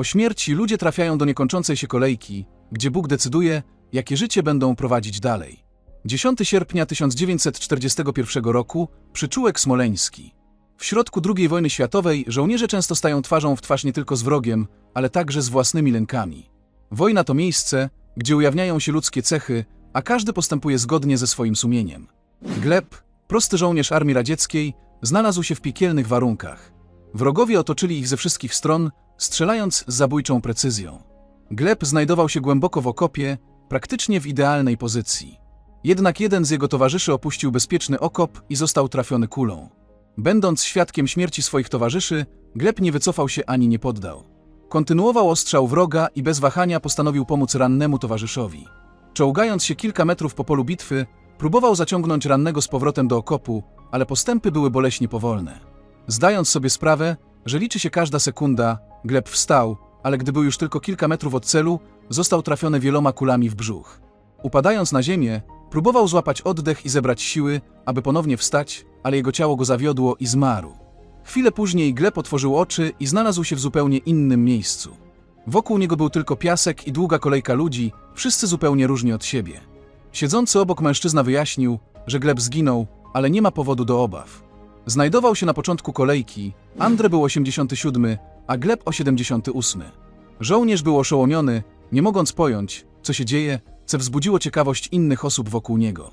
Po śmierci ludzie trafiają do niekończącej się kolejki, gdzie Bóg decyduje, jakie życie będą prowadzić dalej. 10 sierpnia 1941 roku, przyczółek smoleński. W środku II wojny światowej żołnierze często stają twarzą w twarz nie tylko z wrogiem, ale także z własnymi lękami. Wojna to miejsce, gdzie ujawniają się ludzkie cechy, a każdy postępuje zgodnie ze swoim sumieniem. Gleb, prosty żołnierz armii radzieckiej, znalazł się w piekielnych warunkach. Wrogowie otoczyli ich ze wszystkich stron, strzelając z zabójczą precyzją. Gleb znajdował się głęboko w okopie, praktycznie w idealnej pozycji. Jednak jeden z jego towarzyszy opuścił bezpieczny okop i został trafiony kulą. Będąc świadkiem śmierci swoich towarzyszy, Gleb nie wycofał się ani nie poddał. Kontynuował ostrzał wroga i bez wahania postanowił pomóc rannemu towarzyszowi. Czołgając się kilka metrów po polu bitwy, próbował zaciągnąć rannego z powrotem do okopu, ale postępy były boleśnie powolne. Zdając sobie sprawę, że liczy się każda sekunda, Gleb wstał, ale gdy był już tylko kilka metrów od celu, został trafiony wieloma kulami w brzuch. Upadając na ziemię, próbował złapać oddech i zebrać siły, aby ponownie wstać, ale jego ciało go zawiodło i zmarł. Chwilę później Gleb otworzył oczy i znalazł się w zupełnie innym miejscu. Wokół niego był tylko piasek i długa kolejka ludzi, wszyscy zupełnie różni od siebie. Siedzący obok mężczyzna wyjaśnił, że Gleb zginął, ale nie ma powodu do obaw. Znajdował się na początku kolejki, Andre był 87, a Gleb o 78. Żołnierz był oszołomiony, nie mogąc pojąć, co się dzieje, co wzbudziło ciekawość innych osób wokół niego.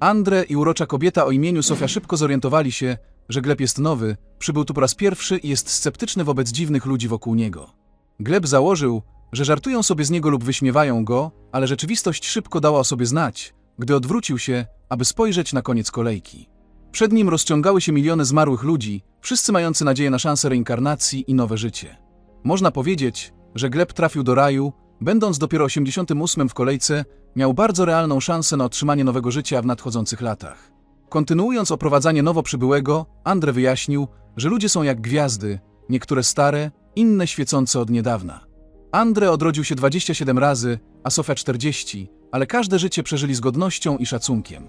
Andre i urocza kobieta o imieniu Sofia szybko zorientowali się, że Gleb jest nowy, przybył tu po raz pierwszy i jest sceptyczny wobec dziwnych ludzi wokół niego. Gleb założył, że żartują sobie z niego lub wyśmiewają go, ale rzeczywistość szybko dała o sobie znać, gdy odwrócił się, aby spojrzeć na koniec kolejki. Przed nim rozciągały się miliony zmarłych ludzi, wszyscy mający nadzieję na szansę reinkarnacji i nowe życie. Można powiedzieć, że Gleb trafił do raju, będąc dopiero 88 w kolejce, miał bardzo realną szansę na otrzymanie nowego życia w nadchodzących latach. Kontynuując oprowadzanie nowo przybyłego, Andre wyjaśnił, że ludzie są jak gwiazdy, niektóre stare, inne świecące od niedawna. Andre odrodził się 27 razy, a Sofia 40, ale każde życie przeżyli z godnością i szacunkiem.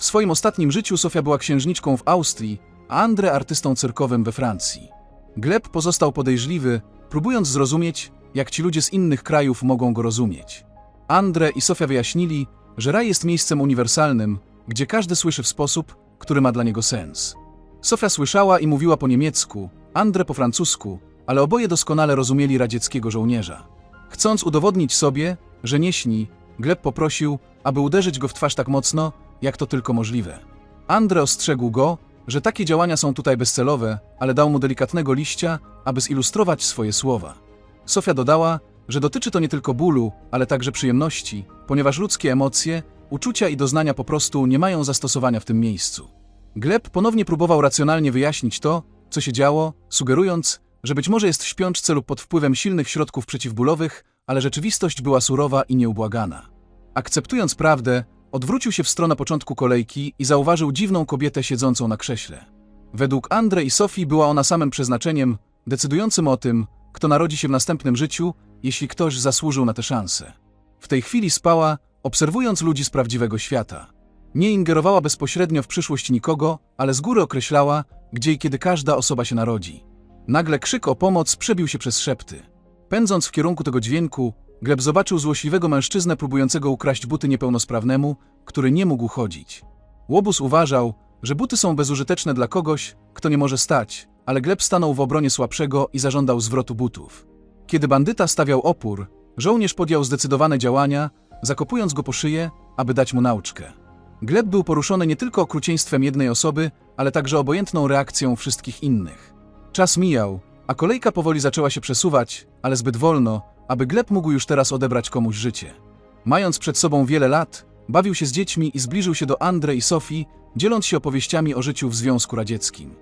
W swoim ostatnim życiu Sofia była księżniczką w Austrii, a Andre artystą cyrkowym we Francji. Gleb pozostał podejrzliwy, próbując zrozumieć, jak ci ludzie z innych krajów mogą go rozumieć. Andre i Sofia wyjaśnili, że raj jest miejscem uniwersalnym, gdzie każdy słyszy w sposób, który ma dla niego sens. Sofia słyszała i mówiła po niemiecku, Andre po francusku, ale oboje doskonale rozumieli radzieckiego żołnierza. Chcąc udowodnić sobie, że nie śni, Gleb poprosił, aby uderzyć go w twarz tak mocno, jak to tylko możliwe. Andre ostrzegł go, że takie działania są tutaj bezcelowe, ale dał mu delikatnego liścia, aby zilustrować swoje słowa. Sofia dodała, że dotyczy to nie tylko bólu, ale także przyjemności, ponieważ ludzkie emocje, uczucia i doznania po prostu nie mają zastosowania w tym miejscu. Gleb ponownie próbował racjonalnie wyjaśnić to, co się działo, sugerując, że być może jest w śpiączce lub pod wpływem silnych środków przeciwbólowych, ale rzeczywistość była surowa i nieubłagana. Akceptując prawdę, odwrócił się w stronę początku kolejki i zauważył dziwną kobietę siedzącą na krześle. Według Andre i Sofii była ona samym przeznaczeniem, decydującym o tym, kto narodzi się w następnym życiu, jeśli ktoś zasłużył na tę szansę. W tej chwili spała, obserwując ludzi z prawdziwego świata. Nie ingerowała bezpośrednio w przyszłość nikogo, ale z góry określała, gdzie i kiedy każda osoba się narodzi. Nagle krzyk o pomoc przebił się przez szepty. Pędząc w kierunku tego dźwięku, Gleb zobaczył złośliwego mężczyznę próbującego ukraść buty niepełnosprawnemu, który nie mógł chodzić. Łobuz uważał, że buty są bezużyteczne dla kogoś, kto nie może stać, ale Gleb stanął w obronie słabszego i zażądał zwrotu butów. Kiedy bandyta stawiał opór, żołnierz podjął zdecydowane działania, zakopując go po szyję, aby dać mu nauczkę. Gleb był poruszony nie tylko okrucieństwem jednej osoby, ale także obojętną reakcją wszystkich innych. Czas mijał, a kolejka powoli zaczęła się przesuwać, ale zbyt wolno, aby Gleb mógł już teraz odebrać komuś życie. Mając przed sobą wiele lat, bawił się z dziećmi i zbliżył się do Andre i Sofii, dzieląc się opowieściami o życiu w Związku Radzieckim.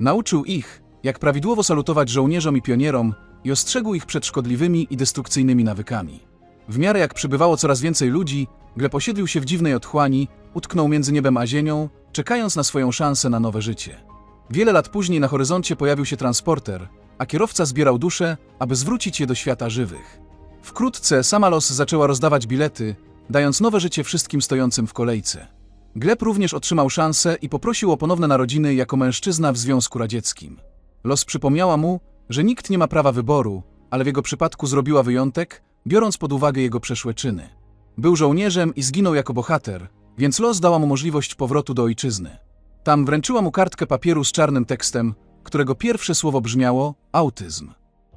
Nauczył ich, jak prawidłowo salutować żołnierzom i pionierom i ostrzegł ich przed szkodliwymi i destrukcyjnymi nawykami. W miarę jak przybywało coraz więcej ludzi, Gleb osiedlił się w dziwnej otchłani, utknął między niebem a ziemią, czekając na swoją szansę na nowe życie. Wiele lat później na horyzoncie pojawił się transporter, a kierowca zbierał dusze, aby zwrócić je do świata żywych. Wkrótce sama los zaczęła rozdawać bilety, dając nowe życie wszystkim stojącym w kolejce. Gleb również otrzymał szansę i poprosił o ponowne narodziny jako mężczyzna w Związku Radzieckim. Los przypomniała mu, że nikt nie ma prawa wyboru, ale w jego przypadku zrobiła wyjątek, biorąc pod uwagę jego przeszłe czyny. Był żołnierzem i zginął jako bohater, więc los dała mu możliwość powrotu do ojczyzny. Tam wręczyła mu kartkę papieru z czarnym tekstem, którego pierwsze słowo brzmiało autyzm.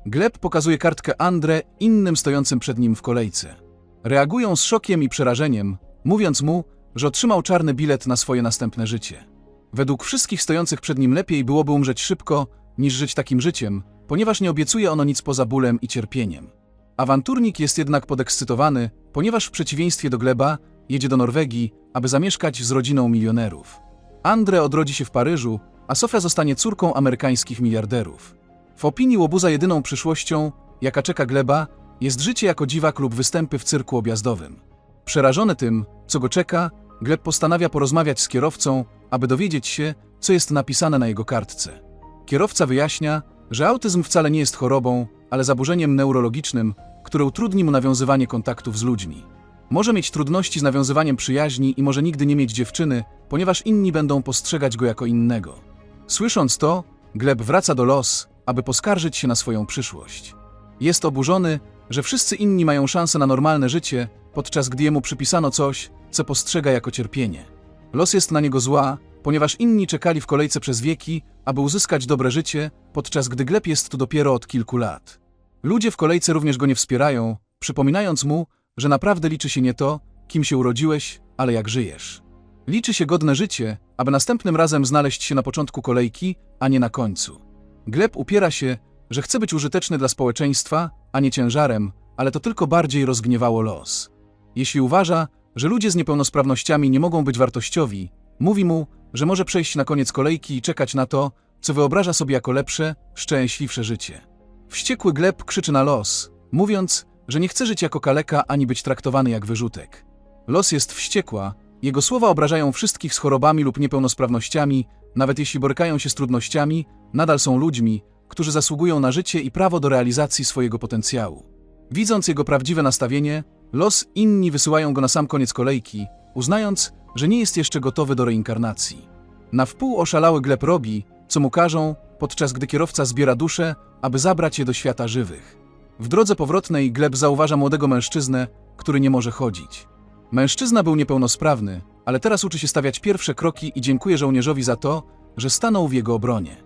Gleb pokazuje kartkę Andre innym stojącym przed nim w kolejce. Reagują z szokiem i przerażeniem, mówiąc mu, że otrzymał czarny bilet na swoje następne życie. Według wszystkich stojących przed nim lepiej byłoby umrzeć szybko, niż żyć takim życiem, ponieważ nie obiecuje ono nic poza bólem i cierpieniem. Awanturnik jest jednak podekscytowany, ponieważ w przeciwieństwie do Gleba jedzie do Norwegii, aby zamieszkać z rodziną milionerów. Andre odrodzi się w Paryżu, a Sofia zostanie córką amerykańskich miliarderów. W opinii łobuza jedyną przyszłością, jaka czeka Gleba, jest życie jako dziwak lub występy w cyrku objazdowym. Przerażony tym, co go czeka, Gleb postanawia porozmawiać z kierowcą, aby dowiedzieć się, co jest napisane na jego kartce. Kierowca wyjaśnia, że autyzm wcale nie jest chorobą, ale zaburzeniem neurologicznym, które utrudni mu nawiązywanie kontaktów z ludźmi. Może mieć trudności z nawiązywaniem przyjaźni i może nigdy nie mieć dziewczyny, ponieważ inni będą postrzegać go jako innego. Słysząc to, Gleb wraca do los, aby poskarżyć się na swoją przyszłość. Jest oburzony, że wszyscy inni mają szansę na normalne życie, podczas gdy jemu przypisano coś, co postrzega jako cierpienie. Los jest na niego zła, ponieważ inni czekali w kolejce przez wieki, aby uzyskać dobre życie, podczas gdy Gleb jest tu dopiero od kilku lat. Ludzie w kolejce również go nie wspierają, przypominając mu, że naprawdę liczy się nie to, kim się urodziłeś, ale jak żyjesz. Liczy się godne życie, aby następnym razem znaleźć się na początku kolejki, a nie na końcu. Gleb upiera się, że chce być użyteczny dla społeczeństwa, a nie ciężarem, ale to tylko bardziej rozgniewało los. Jeśli uważa, że ludzie z niepełnosprawnościami nie mogą być wartościowi, mówi mu, że może przejść na koniec kolejki i czekać na to, co wyobraża sobie jako lepsze, szczęśliwsze życie. Wściekły Gleb krzyczy na los, mówiąc, że nie chce żyć jako kaleka ani być traktowany jak wyrzutek. Los jest wściekła, jego słowa obrażają wszystkich z chorobami lub niepełnosprawnościami, nawet jeśli borykają się z trudnościami, nadal są ludźmi, którzy zasługują na życie i prawo do realizacji swojego potencjału. Widząc jego prawdziwe nastawienie, los inni wysyłają go na sam koniec kolejki, uznając, że nie jest jeszcze gotowy do reinkarnacji. Na wpół oszalały Gleb robi, co mu każą, podczas gdy kierowca zbiera duszę, aby zabrać je do świata żywych. W drodze powrotnej Gleb zauważa młodego mężczyznę, który nie może chodzić. Mężczyzna był niepełnosprawny, ale teraz uczy się stawiać pierwsze kroki i dziękuję żołnierzowi za to, że stanął w jego obronie.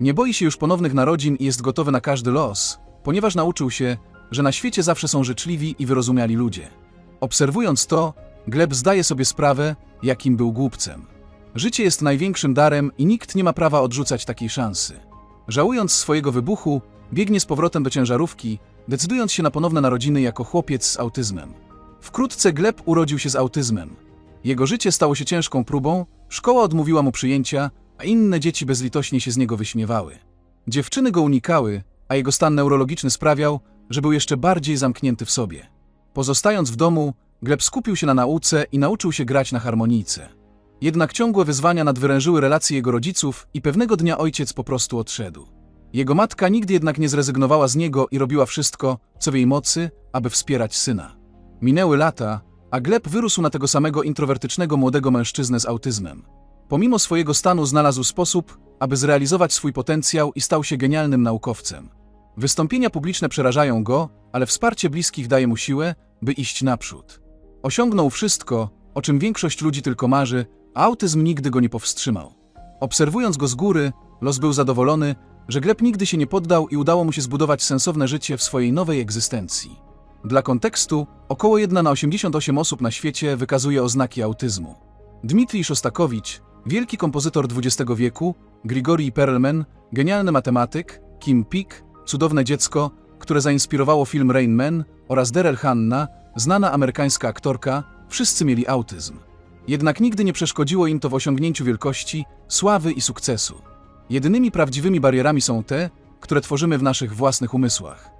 Nie boi się już ponownych narodzin i jest gotowy na każdy los, ponieważ nauczył się, że na świecie zawsze są życzliwi i wyrozumiali ludzie. Obserwując to, Gleb zdaje sobie sprawę, jakim był głupcem. Życie jest największym darem i nikt nie ma prawa odrzucać takiej szansy. Żałując swojego wybuchu, biegnie z powrotem do ciężarówki, decydując się na ponowne narodziny jako chłopiec z autyzmem. Wkrótce Gleb urodził się z autyzmem. Jego życie stało się ciężką próbą, szkoła odmówiła mu przyjęcia, a inne dzieci bezlitośnie się z niego wyśmiewały. Dziewczyny go unikały, a jego stan neurologiczny sprawiał, że był jeszcze bardziej zamknięty w sobie. Pozostając w domu, Gleb skupił się na nauce i nauczył się grać na harmonijce. Jednak ciągłe wyzwania nadwyrężyły relacje jego rodziców i pewnego dnia ojciec po prostu odszedł. Jego matka nigdy jednak nie zrezygnowała z niego i robiła wszystko, co w jej mocy, aby wspierać syna. Minęły lata, a Gleb wyrósł na tego samego introwertycznego młodego mężczyznę z autyzmem. Pomimo swojego stanu znalazł sposób, aby zrealizować swój potencjał i stał się genialnym naukowcem. Wystąpienia publiczne przerażają go, ale wsparcie bliskich daje mu siłę, by iść naprzód. Osiągnął wszystko, o czym większość ludzi tylko marzy, a autyzm nigdy go nie powstrzymał. Obserwując go z góry, los był zadowolony, że Gleb nigdy się nie poddał i udało mu się zbudować sensowne życie w swojej nowej egzystencji. Dla kontekstu, około 1 na 88 osób na świecie wykazuje oznaki autyzmu. Dmitrij Szostakowicz, wielki kompozytor XX wieku, Grigori Perelman, genialny matematyk, Kim Peek, cudowne dziecko, które zainspirowało film Rain Man oraz Daryl Hannah, znana amerykańska aktorka, wszyscy mieli autyzm. Jednak nigdy nie przeszkodziło im to w osiągnięciu wielkości, sławy i sukcesu. Jedynymi prawdziwymi barierami są te, które tworzymy w naszych własnych umysłach.